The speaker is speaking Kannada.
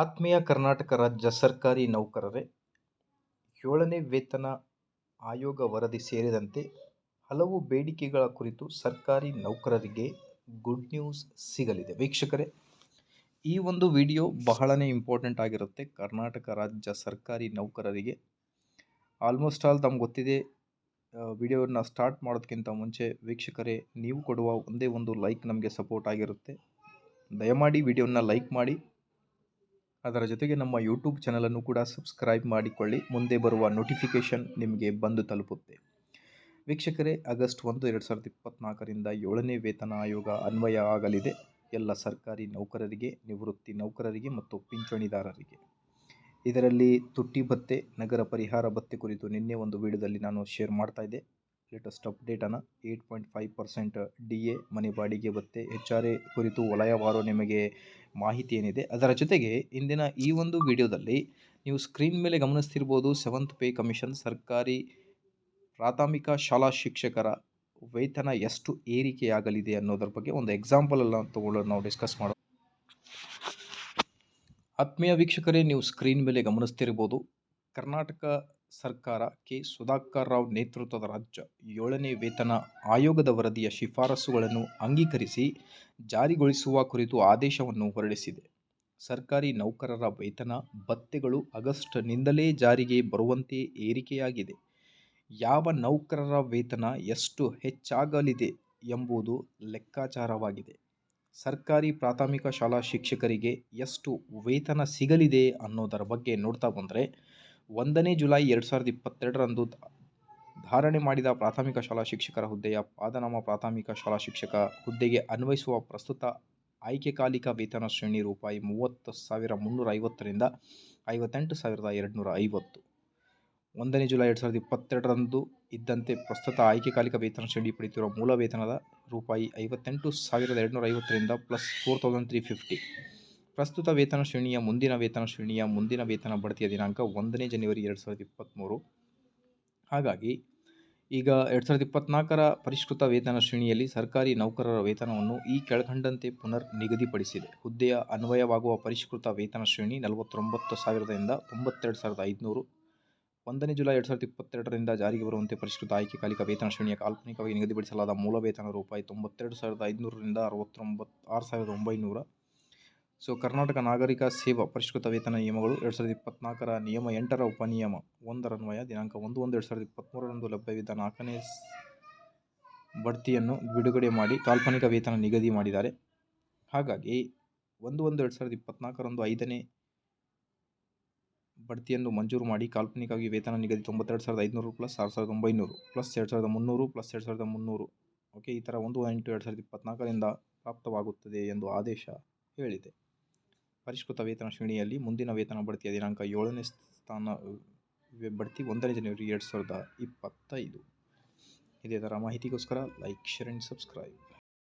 ಆತ್ಮೀಯ ಕರ್ನಾಟಕ ರಾಜ್ಯ ಸರ್ಕಾರಿ ನೌಕರರೇ, ಏಳನೇ ವೇತನ ಆಯೋಗ ವರದಿ ಸೇರಿದಂತೆ ಹಲವು ಬೇಡಿಕೆಗಳ ಕುರಿತು ಸರ್ಕಾರಿ ನೌಕರರಿಗೆ ಗುಡ್ ನ್ಯೂಸ್ ಸಿಗಲಿದೆ. ವೀಕ್ಷಕರೇ, ಈ ಒಂದು ವಿಡಿಯೋ ಬಹಳನೇ ಇಂಪಾರ್ಟೆಂಟ್ ಆಗಿರುತ್ತೆ. ಕರ್ನಾಟಕ ರಾಜ್ಯ ಸರ್ಕಾರಿ ನೌಕರರಿಗೆ. ಆಲ್ಮೋಸ್ಟ್ ಆಲ್ ತಮ್ಗೆ ಗೊತ್ತಿದೆ ವಿಡಿಯೋನ ಸ್ಟಾರ್ಟ್ ಮಾಡೋದಕ್ಕಿಂತ ಮುಂಚೆ ವೀಕ್ಷಕರೇ, ನೀವು ಕೊಡುವ ಒಂದೇ ಒಂದು ಲೈಕ್ ನಮಗೆ ಸಪೋರ್ಟ್ ಆಗಿರುತ್ತೆ. ದಯಮಾಡಿ ವಿಡಿಯೋನ ಲೈಕ್ ಮಾಡಿ. ಅದರ ಜೊತೆಗೆ ನಮ್ಮ ಯೂಟ್ಯೂಬ್ ಚಾನಲನ್ನು ಕೂಡ ಸಬ್ಸ್ಕ್ರೈಬ್ ಮಾಡಿಕೊಳ್ಳಿ. ಮುಂದೆ ಬರುವ ನೋಟಿಫಿಕೇಷನ್ ನಿಮಗೆ ಬಂದು ತಲುಪುತ್ತೆ. ವೀಕ್ಷಕರೇ, ಆಗಸ್ಟ್ ಒಂದು, ಎರಡು ಸಾವಿರದ ಇಪ್ಪತ್ತ್ನಾಲ್ಕರಿಂದ ಏಳನೇ ವೇತನ ಆಯೋಗ ಅನ್ವಯ ಆಗಲಿದೆ. ಎಲ್ಲ ಸರ್ಕಾರಿ ನೌಕರರಿಗೆ, ನಿವೃತ್ತಿ ನೌಕರರಿಗೆ ಮತ್ತು ಪಿಂಚಣಿದಾರರಿಗೆ. ಇದರಲ್ಲಿ ತುಟ್ಟಿ ಭತ್ತೆ, ನಗರ ಪರಿಹಾರ ಭತ್ತೆ ಕುರಿತು ನಿನ್ನೆ ಒಂದು ವಿಡಿಯೋದಲ್ಲಿ ನಾನು ಶೇರ್ ಮಾಡ್ತಾ ಇದ್ದೆ. Latest ಅಪ್ಡೇಟನ್ನು eight point five percent D A ಮನೆ ಬಾಡಿಗೆ ಭತ್ತೆ ಎಚ್ ಆರ್ ಎ ಕುರಿತು ವಲಯವಾರು ನಿಮಗೆ ಮಾಹಿತಿ ಏನಿದೆ. ಅದರ ಜೊತೆಗೆ ಇಂದಿನ ಈ ಒಂದು ವಿಡಿಯೋದಲ್ಲಿ ನೀವು ಸ್ಕ್ರೀನ್ ಮೇಲೆ ಗಮನಿಸ್ತಿರ್ಬೋದು ಸೆವೆಂತ್ ಪೇ ಕಮಿಷನ್ ಸರ್ಕಾರಿ ಪ್ರಾಥಮಿಕ ಶಾಲಾ ಶಿಕ್ಷಕರ ವೇತನ ಎಷ್ಟು ಏರಿಕೆಯಾಗಲಿದೆ ಅನ್ನೋದ್ರ ಬಗ್ಗೆ ಒಂದು ಎಕ್ಸಾಂಪಲ್ ಎಲ್ಲ ತಗೊಳ್ಳೋದು ನಾವು ಡಿಸ್ಕಸ್ ಮಾಡೋದು ಆತ್ಮೀಯ ವೀಕ್ಷಕರೇ, ನೀವು ಸ್ಕ್ರೀನ್ ಮೇಲೆ ಗಮನಿಸ್ತಿರ್ಬೋದು. ಕರ್ನಾಟಕ ಸರ್ಕಾರ ಕೆ. ಸುಧಾಕರ್ ರಾವ್ ನೇತೃತ್ವದ ರಾಜ್ಯ ಏಳನೇ ವೇತನ ಆಯೋಗದ ವರದಿಯ ಶಿಫಾರಸುಗಳನ್ನು ಅಂಗೀಕರಿಸಿ ಜಾರಿಗೊಳಿಸುವ ಕುರಿತು ಆದೇಶವನ್ನು ಹೊರಡಿಸಿದೆ. ಸರ್ಕಾರಿ ನೌಕರರ ವೇತನ ಭತ್ಯೆಗಳು ಆಗಸ್ಟ್ನಿಂದಲೇ ಜಾರಿಗೆ ಬರುವಂತೆ ಏರಿಕೆಯಾಗಿದೆ. ಯಾವ ನೌಕರರ ವೇತನ ಎಷ್ಟು ಹೆಚ್ಚಾಗಲಿದೆ ಎಂಬುದು ಲೆಕ್ಕಾಚಾರವಾಗಿದೆ. ಸರ್ಕಾರಿ ಪ್ರಾಥಮಿಕ ಶಾಲಾ ಶಿಕ್ಷಕರಿಗೆ ಎಷ್ಟು ವೇತನ ಸಿಗಲಿದೆ ಅನ್ನೋದರ ಬಗ್ಗೆ ನೋಡ್ತಾ ಬಂದರೆ ಒಂದನೇ ಜುಲೈ ಎರಡು ಸಾವಿರದ ಇಪ್ಪತ್ತೆರಡರಂದು ಧಾರಣೆ ಮಾಡಿದ ಪ್ರಾಥಮಿಕ ಶಾಲಾ ಶಿಕ್ಷಕರ ಹುದ್ದೆಯ ಪಾದನಾಮ ಪ್ರಾಥಮಿಕ ಶಾಲಾ ಶಿಕ್ಷಕ ಹುದ್ದೆಗೆ ಅನ್ವಯಿಸುವ ಪ್ರಸ್ತುತ ಆಯ್ಕೆಕಾಲಿಕ ವೇತನ ಶ್ರೇಣಿ ರೂಪಾಯಿ ಮೂವತ್ತು ಸಾವಿರ ಮುನ್ನೂರ ಐವತ್ತರಿಂದ ಐವತ್ತೆಂಟು ಸಾವಿರದ ಎರಡುನೂರ ಐವತ್ತು. ಒಂದನೇ ಜುಲೈ ಎರಡು ಸಾವಿರದ ಇಪ್ಪತ್ತೆರಡರಂದು ಇದ್ದಂತೆ ಪ್ರಸ್ತುತ ಆಯ್ಕೆಕಾಲಿಕ ವೇತನ ಶ್ರೇಣಿ ಪಡೆಯುತ್ತಿರುವ ಮೂಲ ವೇತನದ ರೂಪಾಯಿ ಐವತ್ತೆಂಟು ಸಾವಿರದ ಎರಡುನೂರ ಐವತ್ತರಿಂದ plus four thousand three fifty. ಪ್ರಸ್ತುತ ವೇತನ ಶ್ರೇಣಿಯ ಮುಂದಿನ ವೇತನ ಶ್ರೇಣಿಯ ಮುಂದಿನ ವೇತನ ಬಡ್ತಿಯ ದಿನಾಂಕ ಒಂದನೇ ಜನವರಿ ಎರಡು ಸಾವಿರದ ಇಪ್ಪತ್ತ್ಮೂರು ಹಾಗಾಗಿ ಈಗ ಎರಡು ಸಾವಿರದ ಇಪ್ಪತ್ತ್ನಾಲ್ಕರ ಪರಿಷ್ಕೃತ ವೇತನ ಶ್ರೇಣಿಯಲ್ಲಿ ಸರ್ಕಾರಿ ನೌಕರರ ವೇತನವನ್ನು ಈ ಕೆಳಕಂಡಂತೆ ಪುನರ್ ನಿಗದಿಪಡಿಸಿದೆ. ಹುದ್ದೆಯ ಅನ್ವಯವಾಗುವ ಪರಿಷ್ಕೃತ ವೇತನ ಶ್ರೇಣಿ ನಲವತ್ತೊಂಬತ್ತು ಸಾವಿರದಿಂದ ತೊಂಬತ್ತೆರಡು ಸಾವಿರದ ಐದುನೂರು. ಒಂದನೇ ಜುಲೈ ಎರಡು ಸಾವಿರದ ಇಪ್ಪತ್ತೆರಡರಿಂದ ಜಾರಿಗೆ ಬರುವಂತೆ ಪರಿಷ್ಕೃತ ಆಯ್ಕೆಕಾಲಿಕ ವೇತನ ಶ್ರೇಣಿಯ ಕಾಲ್ಪನಿಕವಾಗಿ ನಿಗದಿಪಡಿಸಲಾದ ಮೂಲ ವೇತನ ರೂಪಾಯಿ ತೊಂಬತ್ತೆರಡು ಸಾವಿರದ ಐದುನೂರರಿಂದ ಅರವತ್ತೊಂಬತ್ತು, ಆರು ಸಾವಿರದ ಒಂಬೈನೂರ. ಸೊ ಕರ್ನಾಟಕ ನಾಗರಿಕ ಸೇವಾ ಪರಿಷ್ಕೃತ ವೇತನ ನಿಯಮಗಳು ಎರಡು ಸಾವಿರದ ಇಪ್ಪತ್ನಾಲ್ಕರ ನಿಯಮ ಎಂಟರ ಉಪನಿಯಮ ಒಂದರನ್ವಯ ದಿನಾಂಕ ಒಂದು ಒಂದು ಎರಡು ಸಾವಿರದ ಇಪ್ಪತ್ತ್ಮೂರರಂದು ಲಭ್ಯವಿದ್ದ ನಾಲ್ಕನೇ ಬಡ್ತಿಯನ್ನು ಬಿಡುಗಡೆ ಮಾಡಿ ಕಾಲ್ಪನಿಕ ವೇತನ ನಿಗದಿ ಮಾಡಿದ್ದಾರೆ. ಹಾಗಾಗಿ ಒಂದು ಒಂದು ಎರಡು ಸಾವಿರದ ಇಪ್ಪತ್ನಾಲ್ಕರಂದು ಐದನೇ ಬಡ್ತಿಯನ್ನು ಮಂಜೂರು ಮಾಡಿ ಕಾಲ್ಪನಿಕವಾಗಿ ವೇತನ ನಿಗದಿ ತೊಂಬತ್ತೆರಡು ಸಾವಿರದ ಐದುನೂರು ಪ್ಲಸ್ ಆರು ಸಾವಿರದ ಒಂಬೈನೂರು ಪ್ಲಸ್ ಎರಡು ಸಾವಿರದ ಮುನ್ನೂರು ಪ್ಲಸ್ ಎರಡು ಸಾವಿರದ ಮುನ್ನೂರು. ಓಕೆ, ಈ ಥರ ಒಂದು ಎಂಟು ಎರಡು ಸಾವಿರದ ಇಪ್ಪತ್ನಾಲ್ಕರಿಂದ ಪ್ರಾಪ್ತವಾಗುತ್ತದೆ ಎಂದು ಆದೇಶ ಹೇಳಿದೆ. ಪರಿಷ್ಕೃತ ವೇತನ ಶ್ರೇಣಿಯಲ್ಲಿ ಮುಂದಿನ ವೇತನ ಬಡ್ತಿಯ ದಿನಾಂಕ ಏಳನೇ ಸ್ಥಾನ ಬಡ್ತಿ ಒಂದನೇ ಜನವರಿ ಎರಡು ಸಾವಿರದ ಇಪ್ಪತ್ತೈದು. ಇದೇ ಥರ ಮಾಹಿತಿಗೋಸ್ಕರ ಲೈಕ್ ಶೇರ್ ಆ್ಯಂಡ್ ಸಬ್ಸ್ಕ್ರೈಬ್